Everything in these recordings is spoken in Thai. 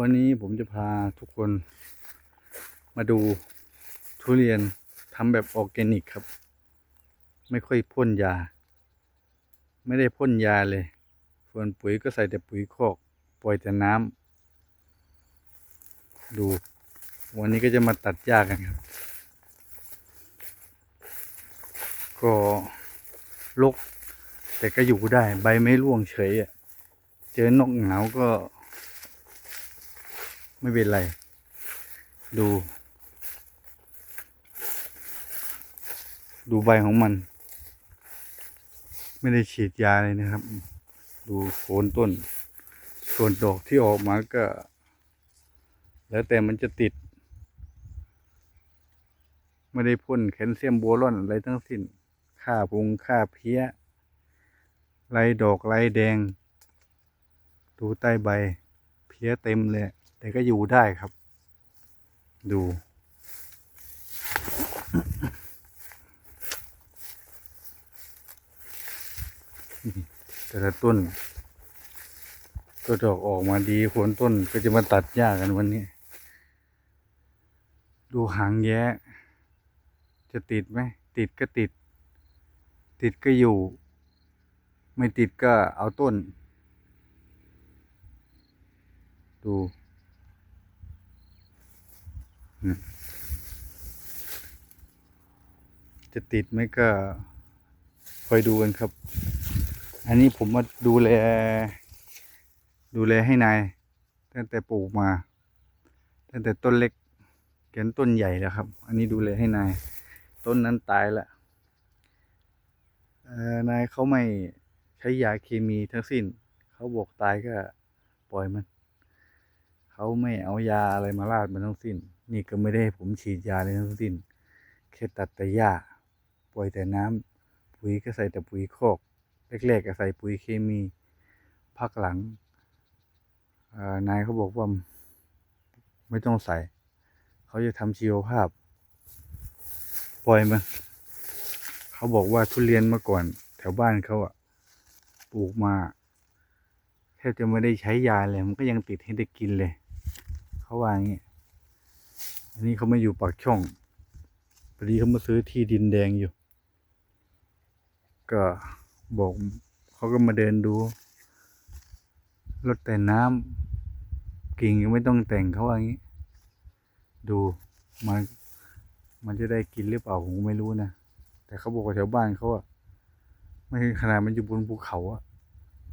วันนี้ผมจะพาทุกคนมาดูทุเรียนทำแบบออร์แกนิกครับ ไม่ค่อยพ่นยา ไม่ได้พ่นยาเลย ส่วนปุ๋ยก็ใส่แต่ปุ๋ยคอก ปล่อยแต่น้ำดู วันนี้ก็จะมาตัดหญ้ากันครับ ก็ลก แต่ก็อยู่ได้ใบไม่ร่วงเฉยอะ เจอนกหงาวก็ ไม่เป็นไร ดู ดูใบของมัน ไม่ได้ฉีดยาเลยนะครับ ดูโคนต้น ส่วนดอกที่ออกมาก็ แล้วแต่มันจะติด ไม่ได้พ่นแคลเซียมโบรอนอะไรทั้งสิ้นค่าพุงค่าเพี้ยไรดอกไรแดง ดูใต้ใบ เพี้ยเต็มเลย แต่ก็อยู่ได้ครับ ดู แต่ละต้น ก็ดอกออกมาดีโคนต้นก็จะมาตัดหญ้ากันวันนี้ ดูหางแย้ จะติดไหม ติดก็ติด ติดก็อยู่ ไม่ติดก็เอาต้น ดู จะติดไหมก็คอยดูกันครับ อันนี้ผมมาดูแล ดูแลให้นาย ตั้งแต่ปลูกมา ตั้งแต่ต้นเล็กเกินต้นใหญ่แล้วครับ อันนี้ดูแลให้นาย ต้นนั้นตายละนายเขาไม่ใช้ยาเคมีทั้งสิ้น เขาบอกตายก็ปล่อยมัน เขาไม่เอายาอะไรมาราดมันทั้งสิ้น นี่ก็ไม่ได้ผมฉีดยาเลยทั้งสิ้นแค่ตัดแต่หญ้าปล่อยแต่น้ำปุ๋ยก็ใส่แต่ปุ๋ยคอกแรกๆก็ใส่ปุ๋ยเคมีพักหลังนายเขาบอกว่าไม่ต้องใส่ เขาจะทำชีวภาพ ปล่อยมันเขาบอกว่าทุเรียนเมื่อก่อน แถวบ้านเขาอะปลูกมาแทบจะไม่ได้ใช้ยาเลย มันก็ยังติดให้ได้กินเลย เขาว่าอย่างนี้ อันนี้เขามาอยู่ปากช่องพอดีเขามาซื้อที่ดินแดงอยู่ ก็บอกเขาก็มาเดินดูรดแต่น้ำกิ่งยังไม่ต้องแต่งเขาว่าอย่างนี้ ดูมันมันจะได้กินหรือเปล่าผมไม่รู้นะ แต่เขาบอกว่าแถวบ้านเขาอะไม่ขนาดมันอยู่บนภูเขาอะ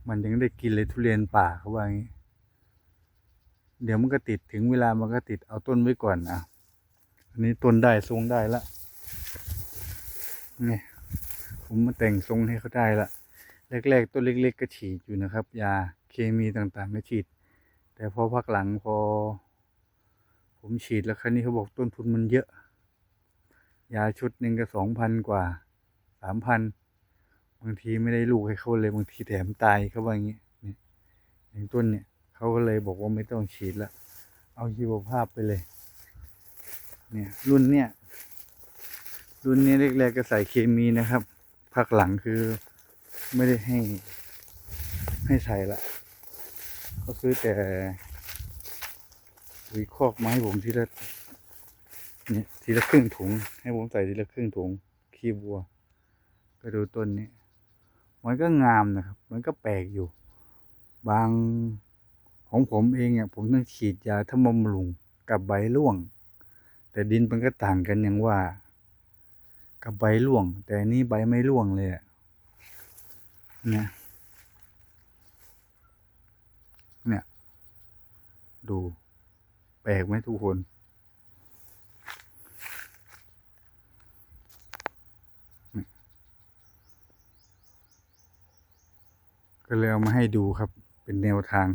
มันยังได้กินเลยทุเรียนป่าเขาว่าอย่างนี้ เดี๋ยวมันก็ติดถึงเวลามันก็ติดเอาต้นไว้ก่อนอะอันนี้ต้นได้ทรงได้ละนี่ผมมาแต่งทรงให้เขาได้ละแรกๆต้นเล็ก ๆ ก็ฉีดอยู่นะครับ ยาเคมีต่างๆก็ฉีด แต่พอพักหลังพอ ผมฉีดแล้วครั้นี้เขาบอกต้นทุนมันเยอะ ยาชุดหนึ่งก็สองพันกว่าสามพันบางทีไม่ได้ลูกให้เขาเลยบางทีแถมตายเขาว่าอย่างนี้นี่อย่างต้นเนี่ย เขาก็เลยบอกว่าไม่ต้องฉีดละเอาชีวภาพไปเลย เนี่ยรุ่นเนี่ย รุ่นนี้แรกๆก็ใส่เคมีนะครับพักหลังคือไม่ได้ให้ ให้ใส่ละก็คือแต่ปุ๋ยคอกมาให้ผมทีละเนี่ยทีละครึ่งถุง ให้ผมใส่ทีละครึ่งถุงขี้บัว ก็ดูต้นนี้มันก็งามนะครับ มันก็แปลกอยู่ บาง ของผมเองเนี่ยผมต้องฉีดยาทำบำรุงกับใบร่วง แต่ดินมันก็ต่างกันอย่างว่า กับใบร่วง แต่นี่ใบไม่ร่วงเลยเนี่ยเนี่ย ดู แปลกไหมทุกคนก็เลยเอามาให้ดูครับเป็นแนวทาง